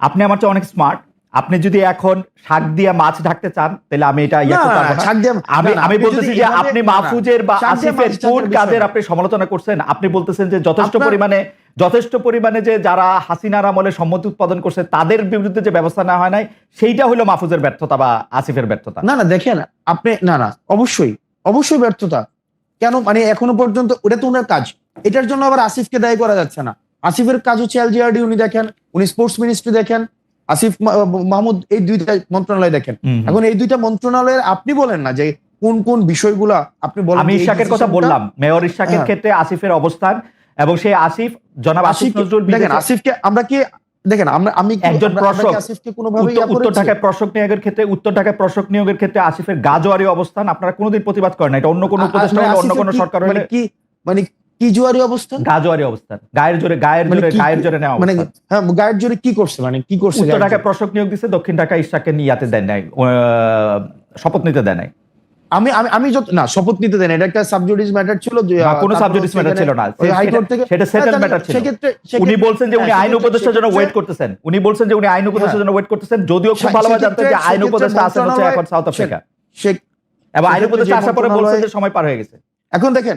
আপনি আমার চেয়ে অনেক স্মার্ট আপনি যদি এখন শাক দিয়ে মাছ ঢাকতে চান তাহলে আমি এটা আমি আমি বলতেছি যে আপনি মাহফুজের বা আসিফের কোন কাজের আপনি সমালোচনা করছেন আপনি বলতেছেন যে যথেষ্ট পরিমাণে যথেষ্ট পরিমাণে যে যারা হাসিনার আমলে সম্মতি উৎপাদন করছে তাদের বিরুদ্ধে যে ব্যবস্থা নেওয়া হয় নাই সেইটা হলো মাহফুজের ব্যর্থতা বা আসিফের ব্যর্থতা। না না দেখেন আপনি না না অবশ্যই। অবশ্যই ব্যর্থতা। কেন? মানে এখনও পর্যন্ত ওটা তো ওনার কাজ। এটার জন্য আবার আসিফকে দায়ী করা যাচ্ছে না। আসিফের কাজ হচ্ছে এলজিআরডি উনি দেখেন উনি স্পোর্টস মিনিস্ট্রি দেখেন আসিফ মাহমুদ এই দুইটা মন্ত্রণালয় দেখেন। এখন এই দুইটা মন্ত্রণালয়ের আপনি বলেন না যে কোন কোন বিষয়গুলা আপনি বলেন আমি ইশাকের কথা বললাম মেয়র ইশাকের হ্যাঁ। ক্ষেত্রে আসিফের অবস্থান এবং সেই আসিফ জনাব আসিফ নজরুল দেখেন আসিফকে আমরা কি দেখেন আমরা আমি একজন প্রশক। উত্তর? ঢাকায় প্রশক নিয়োগের ক্ষেত্রে উত্তর ঢাকায় প্রশক নিয়োগের ক্ষেত্রে আসিফের গাজোয়ারি অবস্থান আপনারা কোনোদিন প্রতিবাদ করেন না এটা অন্য কোনো উপদেষ্টা মানে হলে অন্য কোনো সরকার মানে হলে কি মানে কি জুয়ারি অবস্থা? গাজোয়ারি অবস্থান গায়ের জোরে গায়ের মানে জোরে গায়ের জোরে নেওয়া মানে হ্যাঁ গায়ের জোরে কি করছে? মানে কি করছে উত্তর ঢাকায় জোরে? নিয়োগ দিচ্ছে দক্ষিণ ঢাকায় ইশাককে নিয়াতে দেয় নাই শপথ নিতে দেয় নাই। আমি আমি আমি যত না শপথ নিতে দেন এটা একটা সাবজুডিস ম্যাটার ছিল যে কোনো সাবজুডিস ম্যাটার ছিল না। হাইকোর্ট থেকে সেটা সেটেল হ্যাঁ, ম্যাটার ছিল। উনি বলছেন যে উনি হ্যাঁ, আইন উপদেষ্টার জন্য ওয়েট করতেছেন। উনি বলছেন যে উনি আইন উপদেষ্টার জন্য ওয়েট করতেছেন। যদিও খুব ভালোভাবে জানতেন যে আইন উপদেষ্টা আছেন হচ্ছে মন্ত্রণালয়- এখন সাউথ আফ্রিকা এবং আইন সেক্ষেত্রে উপদেষ্টা যে আসার পরে বলছেন যে সময় পার হয়ে গেছে। এখন দেখেন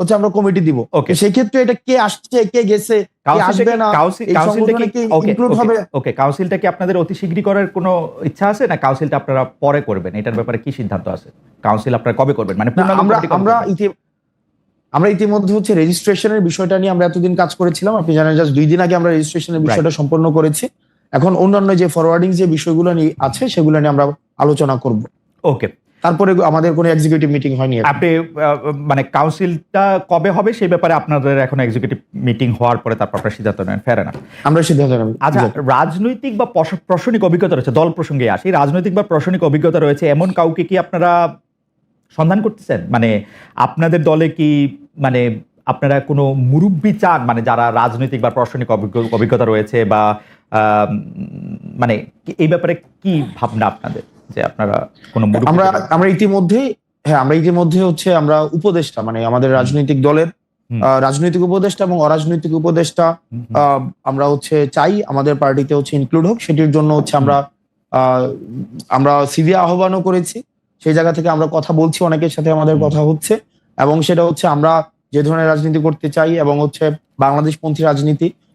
হচ্ছে আমরা কমিটি দিব। Okay. সেক্ষেত্রে এটা কে আসছে কে গেছে আসবে কি- না কাউন্সিলটা কি ওকে, হবে? ওকে কাউন্সিলটা কি আপনাদের অতি শীঘ্রই করার কোনো ইচ্ছা আছে? না কাউন্সিলটা আপনারা পরে করবেন? এটার ব্যাপারে কি সিদ্ধান্ত আছে? কাউন্সিল আপনারা কবে করবেন? মানে আমরা আমরা আমরা ইতিমধ্যে হচ্ছে রেজিস্ট্রেশনের বিষয়টা নিয়ে আমরা এতদিন কাজ করেছিলাম। আপনি জানেন জাস্ট দুই দিন আগে আমরা রেজিস্ট্রেশনের বিষয়টা সম্পন্ন করেছি। এখন অন্যান্য যে ফরওয়ার্ডিং যে বিষয়গুলো নিয়ে আছে সেগুলো নিয়ে আমরা আলোচনা করব। ওকে তারপরে আমাদের কোনো এক্সিকিউটিভ মিটিং হয়নি আপনি মানে কাউন্সিলটা কবে হবে সেই ব্যাপারে আপনাদের এখন এক্সিকিউটিভ মিটিং হওয়ার পরে তারপর আপনারা সিদ্ধান্ত নেন। ফেরে না আমরা সিদ্ধান্ত নেব। আচ্ছা রাজনৈতিক বা প্রশ- প্রশাসনিক অভিজ্ঞতা রয়েছে দল প্রসঙ্গে আসি। রাজনৈতিক বা প্রশাসনিক অভিজ্ঞতা রয়েছে এমন কাউকে কি আপনারা সন্ধান করতেছেন? মানে আপনাদের দলে কি মানে আপনারা কোনো মুরব্বী চান? মানে যারা রাজনৈতিক বা প্রশাসনিক অভিজ্ঞ- অভিজ্ঞতা রয়েছে বা মানে এই ব্যাপারে কি ভাবনা আপনাদের? যে আপনারা কোনো আমরা আমরা ইতিমধ্যেই হ্যাঁ আমরা ইতিমধ্যে হচ্ছে আমরা উপদেষ্টা মানে আমাদের রাজনৈতিক দলের রাজনৈতিক উপদেষ্টা এবং অরাজনৈতিক উপদেষ্টা আমরা হচ্ছে চাই আমাদের পার্টিতে হচ্ছে ইনক্লুড হোক সেটির জন্য হচ্ছে আমরা আহ, আমরা সিভি আহ্বানও করেছি। সেই জায়গা থেকে আমরা কথা বলছি অনেকের সাথে আমাদের কথা হচ্ছে এবং সেটা হচ্ছে আমরা যে ধরনের রাজনীতি করতে চাই এবং হচ্ছে বাংলাদেশ পন্থী রাজনীতি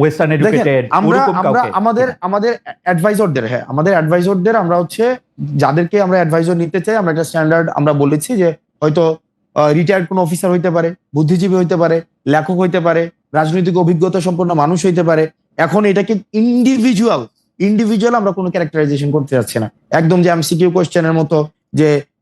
ওয়েস্টার্ন এডুকেটেড আমরা আমরা আমাদের আমাদের অ্যাডভাইজরদের হ্যাঁ আমাদের অ্যাডভাইজরদের আমরা হচ্ছে যাদেরকে আমরা অ্যাডভাইজর নিতে চাই আমরা একটা স্ট্যান্ডার্ড আমরা বলেছি যে হয়তো রিটায়ার্ড কোনো অফিসার হইতে পারে বুদ্ধিজীবী হইতে পারে লেখক হইতে পারে রাজনৈতিক অভিজ্ঞতা সম্পন্ন মানুষ হইতে পারে। এখন এটাকে ইন্ডিভিজুয়াল ইন্ডিভিজুয়াল আমরা কোনো ক্যারেক্টারাইজেশন করতে যাচ্ছি না। একদম যে এমসিকিউ কোশ্চেনের মতো যে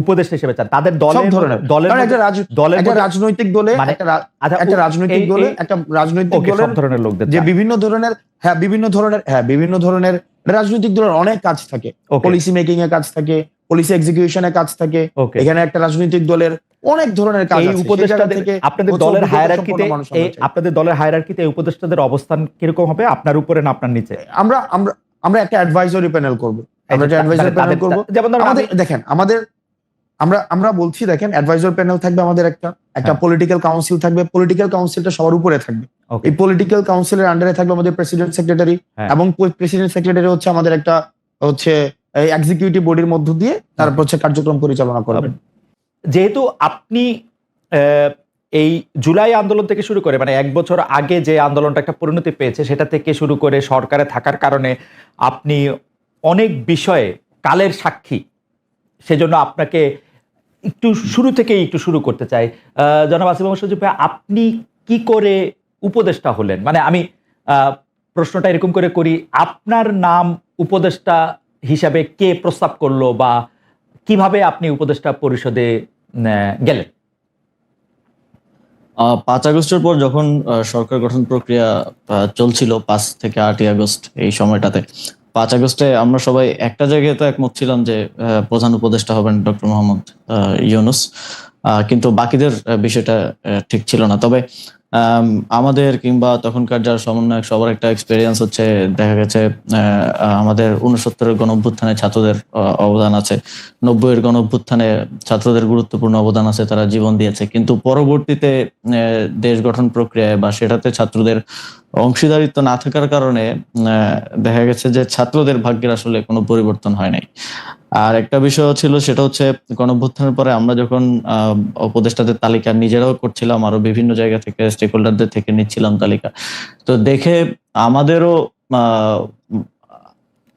উপদেষ্টা হিসেবে চান। তাদের দলের ধরনের। দলের একটা দলের একটা রাজনৈতিক দলে একটা রাজনৈতিক দলে একটা রাজনৈতিক সব ধরনের লোকদের যে বিভিন্ন ধরনের হ্যাঁ বিভিন্ন ধরনের হ্যাঁ বিভিন্ন ধরনের রাজনৈতিক দলের অনেক কাজ থাকে। পলিসি মেকিং এর কাজ থাকে পলিসি এক্সিকিউশনের কাজ থাকে এখানে একটা রাজনৈতিক দলের অনেক ধরনের কাজ আছে। সেই থেকে আপনাদের দলের হায়ারার্কিতে। আপনাদের দলের হায়ারার্কিতে এই উপদেষ্টাদের অবস্থান কীরকম হবে? আপনার উপরে না আপনার নিচে? আমরা আমরা আমরা একটা অ্যাডভাইজরি প্যানেল করব। আমরা একটা অ্যাডভাইজরি প্যানেল করব। যেমন আমাদের দেখেন আমাদের আমরা আমরা বলছি দেখেন অ্যাডভাইজার প্যানেল থাকবে আমাদের একটা একটা হ্যাঁ। পলিটিক্যাল কাউন্সিল থাকবে পলিটিক্যাল কাউন্সিলটা সবার উপরে থাকবে এই পলিটিক্যাল কাউন্সিলের আন্ডারে থাকবে আমাদের প্রেসিডেন্ট সেক্রেটারি হ্যাঁ। এবং প্রেসিডেন্ট সেক্রেটারি হচ্ছে আমাদের একটা হচ্ছে এক্সিকিউটিভ বডির মধ্য দিয়ে তারপর হচ্ছে কার্যক্রম পরিচালনা করবেন যেহেতু আপনি এই জুলাই আন্দোলন থেকে শুরু করে মানে এক বছর আগে যে আন্দোলনটা একটা পরিণতি পেয়েছে সেটা থেকে শুরু করে সরকারে থাকার কারণে আপনি অনেক বিষয়ে কালের সাক্ষী সেজন্য আপনাকে একটু শুরু থেকেই একটু শুরু করতে চাই। জনাব আসিফ সজীব ভাই, আপনি কি করে উপদেষ্টা হলেন? মানে আমি প্রশ্নটা এরকম করে করি, আপনার নাম উপদেষ্টা হিসাবে কে প্রস্তাব করল বা কীভাবে আপনি উপদেষ্টা পরিষদে গেলেন? পাঁচ আগস্টের পর যখন সরকার গঠন প্রক্রিয়া চলছিল, পাঁচ থেকে আটই আগস্ট এই সময়টাতে পাঁচ আগস্টে আমরা সবাই একটা জায়গায় তো একমত ছিলাম যে প্রধান উপদেষ্টা হবেন ডক্টর মোহাম্মদ ইউনুস। কিন্তু বাকিদের বিষয়টা ঠিক ছিল না। তবে আমাদের কিংবা তখনকার যার সমন্বয়ক, সবার একটা এক্সপেরিয়েন্স হচ্ছে, দেখা গেছে আমাদের উনসত্তরের গণ অভ্যুত্থানে ছাত্রদের অবদান আছে। নব্বইয়ের গণ অভ্যুত্থানে ছাত্রদের গুরুত্বপূর্ণ অবদান আছে, তারা জীবন দিয়েছে। কিন্তু পরবর্তীতে দেশ গঠন প্রক্রিয়ায় বা সেটাতে ছাত্রদের অংশীদারিত্ব না থাকার কারণে দেখা গেছে যে ছাত্রদের ভাগ্যের আসলে কোনো পরিবর্তন হয় নাই। আর একটা বিষয় ছিল, সেটা হচ্ছে গণঅভ্যুত্থানের পরে আমরা যখন উপদেষ্টাদের তালিকা নিজেরাও করছিলাম, আরও বিভিন্ন জায়গা থেকে স্টেক হোল্ডারদের থেকে নিচ্ছিলাম তালিকা। তো দেখে আমাদেরও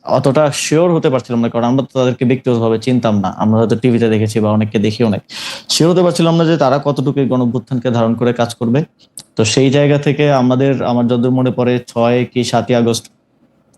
অতটা শিওর হতে পারছিলাম না, কারণ আমরা তো তাদেরকে ব্যক্তিগতভাবে চিনতাম না। আমরা হয়তো টিভিতে দেখেছি বা অনেককে দেখি অনেক। শিওর হতে পারছিলাম না যে তারা কতটুকু গণভ্যুত্থানকে ধারণ করে কাজ করবে। তো সেই জায়গা থেকে আমাদের, আমার যতদূর মনে পড়ে, ছয় কি সাতই আগস্ট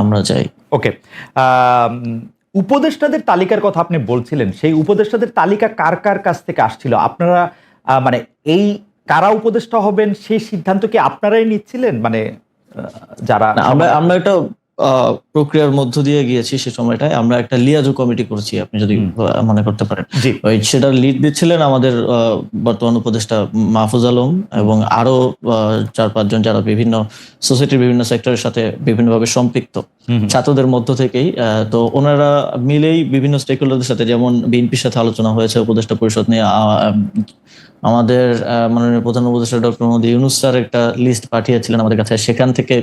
আমরা যাই। ওকে উপদেষ্টাদের তালিকার কথা আপনি বলছিলেন সেই উপদেষ্টাদের তালিকা কার কার কাছ থেকে আসছিল? আপনারা মানে এই কারা উপদেষ্টা হবেন সেই সিদ্ধান্ত কি আপনারাই নিচ্ছিলেন? মানে যারা আমরা আমরা একটা প্রক্রিয়ার মধ্য দিয়ে গিয়েছি সে সময়টায়। আমরা একটা লিয়াজো কমিটি করছি আপনি যদি মনে করতে পারেন। ওই সেটার লিড দিচ্ছিলেন আমাদের বর্তমান উপদেষ্টা মাহফুজ আলম এবং আরও আহ, চার পাঁচজন যারা বিভিন্ন সোসাইটির বিভিন্ন সেক্টরের সাথে বিভিন্নভাবে সম্পৃক্ত। ছাত্রদের মধ্য থেকেই আহ, তো ওনারা মিলেই বিভিন্ন স্টেক হোল্ডারদের সাথে যেমন বিএনপির সাথে আলোচনা হয়েছে উপদেষ্টা পরিষদ নিয়ে আমাদের মাননীয় প্রধান উপদেষ্টা ডক্টর মোহাম্মদ ইউনুস স্যার একটা লিস্ট পাঠিয়েছিলেন আমাদের কাছে। সেখান থেকে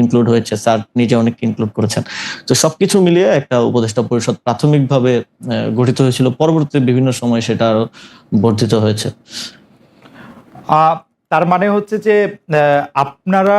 ইনক্লুড হয়েছে। স্যার নিজে অনেক ইনক্লুড করেছেন। তো সবকিছু মিলিয়ে একটা উপদেষ্টা পরিষদ প্রাথমিকভাবে গঠিত হয়েছিল। পরবর্তী বিভিন্ন সময় সেটা আরও বর্ধিত হয়েছে। তার মানে হচ্ছে যে আপনারা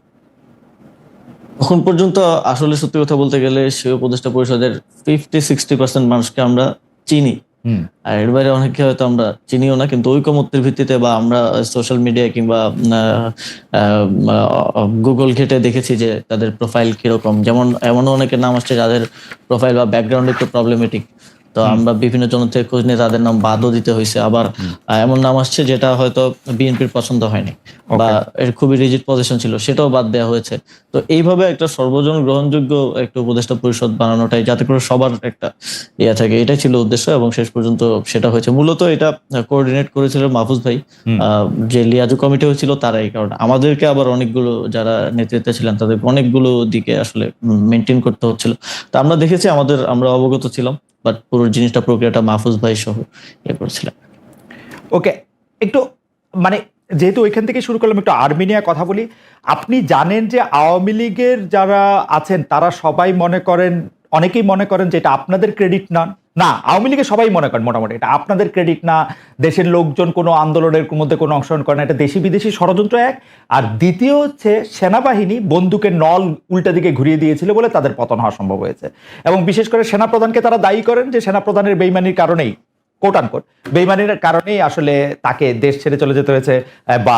এখন পর্যন্ত আসলে সত্যি কথা বলতে গেলে সে উপদেষ্টা পরিষদের ফিফটি সিক্সটি পার্সেন্ট মানুষকে আমরা চিনি। আর এর বাইরে অনেকে হয়তো আমরা চিনিও না কিন্তু ঐকমত্যের ভিত্তিতে বা আমরা সোশ্যাল মিডিয়া কিংবা গুগল ঘেটে দেখেছি যে তাদের প্রোফাইল কীরকম। যেমন এমনও অনেকের নাম আসছে যাদের প্রোফাইল বা ব্যাকগ্রাউন্ড একটু প্রবলেমেটিক তো আমরা বিভিন্ন জন থেকে খোঁজ নিয়ে তাদের নাম বাদও দিতে হয়েছে। আবার এমন নাম আসছে যেটা হয়তো বিএনপির পছন্দ হয়নি বা এর খুবই রিজিড পজিশন ছিল সেটাও বাদ দেওয়া হয়েছে। তো এইভাবে একটা সর্বজন গ্রহণযোগ্য একটা উপদেষ্টা পরিষদ বানানোটাই যাতে করে সবার একটা ইয়ে থাকে এটাই ছিল উদ্দেশ্য এবং শেষ পর্যন্ত সেটা হয়েছে। মূলত এটা কোঅর্ডিনেট করেছিল মাহফুজ ভাই। আহ, যে লিয়াজু কমিটি হয়েছিল তারাই কারণ। আমাদেরকে আবার অনেকগুলো যারা নেতৃত্বে ছিলেন তাদের অনেকগুলো দিকে আসলে মেনটেন করতে হচ্ছিল। তা আমরা দেখেছি আমাদের আমরা অবগত ছিলাম। বাট পুরো জিনিসটা, প্রক্রিয়াটা মাহফুজ ভাই সহ ইয়ে করেছিলেন। ওকে একটু মানে যেহেতু ওইখান থেকে শুরু করলাম, একটু আর্মি নিয়ে কথা বলি, আপনি জানেন যে আওয়ামী লীগের যারা আছেন, তারা সবাই মনে করেন, অনেকেই মনে করেন যে এটা আপনাদের ক্রেডিট না না, আওয়ামী লীগের সবাই মনে করেন মোটামুটি। এটা আপনাদের ক্রেডিট না, দেশের লোকজন কোনো আন্দোলনের মধ্যে কোনো অংশগ্রহণ করে না, এটা দেশি বিদেশি ষড়যন্ত্র এক। আর দ্বিতীয় হচ্ছে, সেনাবাহিনী বন্দুকের নল উল্টা দিকে ঘুরিয়ে দিয়েছিল বলে তাদের পতন হওয়া সম্ভব হয়েছে। এবং বিশেষ করে সেনাপ্রধানকে তারা দায়ী করেন যে সেনাপ্রধানের বেইমানির কারণেই কোট আনকোট বেইমানির কারণেই আসলে তাকে দেশ ছেড়ে চলে যেতে হয়েছে, বা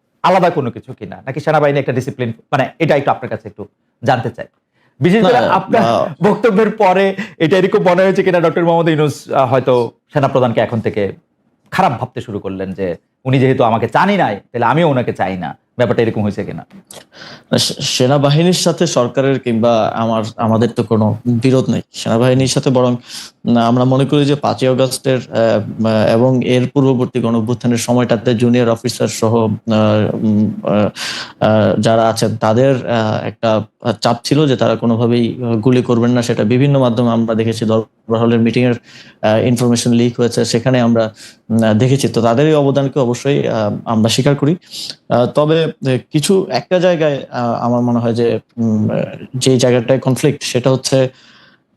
আলাদা কোনো কিছু কিনা? নাকি সেনাবাহিনী একটা ডিসিপ্লিন মানে এটা একটু আপনার কাছে একটু জানতে চাই। বিশেষ করে আপনার বক্তব্যের পরে এটা এরকম মনে হয়েছে কিনা? ডক্টর মোহাম্মদ ইউনুস হয়তো হয়তো সেনাপ্রধানকে এখন থেকে খারাপ ভাবতে শুরু করলেন যে উনি যেহেতু আমাকে চানি নাই তাহলে আমিও ওনাকে চাই না। ব্যাপারটা এরকম হয়েছে কিনা? সেনাবাহিনীর সাথে সরকারের কিংবা আমার, আমাদের তো কোনো বিরোধ নেই। সেনাবাহিনীর সাথে বরং আমরা মনে করি যে পাঁচই অগস্টের এবং এর পূর্ববর্তী গণ অভ্যুত্থানের সময়টাতে জুনিয়র অফিসার সহ যারা আছেন, তাদের একটা চাপ ছিল যে তারা কোনোভাবেই গুলি করবেন না, সেটা বিভিন্ন মাধ্যমে আমরা দেখেছি। দরবার হলের মিটিং এর ইনফরমেশন লিক হয়েছে, সেখানে আমরা দেখেছি। তো তাদের এই অবদানকে অবশ্যই আমরা স্বীকার করি। তবে কিছু একটা জায়গায় আমার মনে হয় যে যে জায়গাটায় কনফ্লিক্ট সেটা হচ্ছে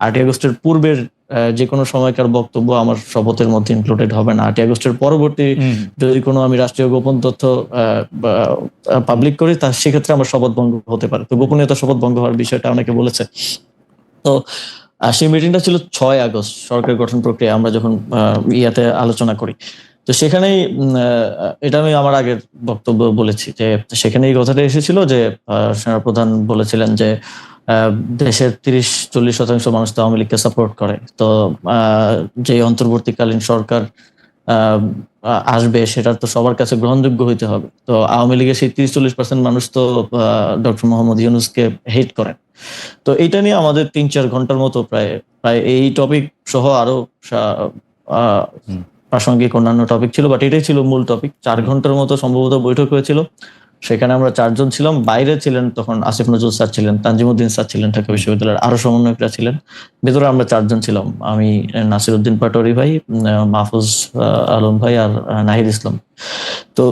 আটই আগস্টের পূর্বের যে কোনো সময়কার বক্তব্য আমার শপথের মধ্যে ইনক্লুডেড হবে না। আটই আগস্টের পরবর্তী যদি কোনো আমি রাষ্ট্রীয় গোপন তথ্য পাবলিক করি তা সেক্ষেত্রে আমার শপথ ভঙ্গ হতে পারে। তো গোপনীয়তা শপথ ভঙ্গ হওয়ার বিষয়টা অনেকে বলেছে। তো সেই মিটিংটা ছিল ছয় আগস্ট সরকার গঠন প্রক্রিয়া আমরা যখন আহ, ইয়াতে আলোচনা করি। তো সেখানেই এটা আমি আমার আগের বক্তব্য বলেছি যে সেখানে এই কথাটা এসেছিল যে আহ, সেনাপ্রধান বলেছিলেন যে আহ, দেশের তিরিশ চল্লিশ শতাংশ মানুষ তো আওয়ামী লীগকে সাপোর্ট করে। তো যে অন্তর্বর্তীকালীন সরকার আসবে সেটা তো সবার কাছে গ্রহণযোগ্য হইতে হবে। তো আওয়ামী লীগের সেই তিরিশ চল্লিশ পার্সেন্ট মানুষ তো ডক্টর মোহাম্মদ ইউনুসকে হেট করেন তো এইটা নিয়ে আমাদের তিন চার ঘণ্টার মতো প্রায় প্রায় এই টপিক সহ আরও আহ, প্রাসঙ্গিক অন্যান্য টপিক ছিল বাট এটাই ছিল মূল টপিক চার ঘণ্টার মতো সম্ভবত বৈঠক হয়েছিল। সেখানে আমরা চারজন ছিলাম। বাইরে ছিলেন তখন আসিফ নজরুল স্যার ছিলেন, তানজিমুদ্দিন স্যার ছিলেন, ঢাকা বিশ্ববিদ্যালয়ের আরও সমন্বয়করা ছিলেন। ভেতরে আমরা চারজন ছিলাম। আমি নাসির উদ্দিন পাটোয়ারি ভাই মাহফুজ আলম ভাই আর নাহিদ ইসলাম। তো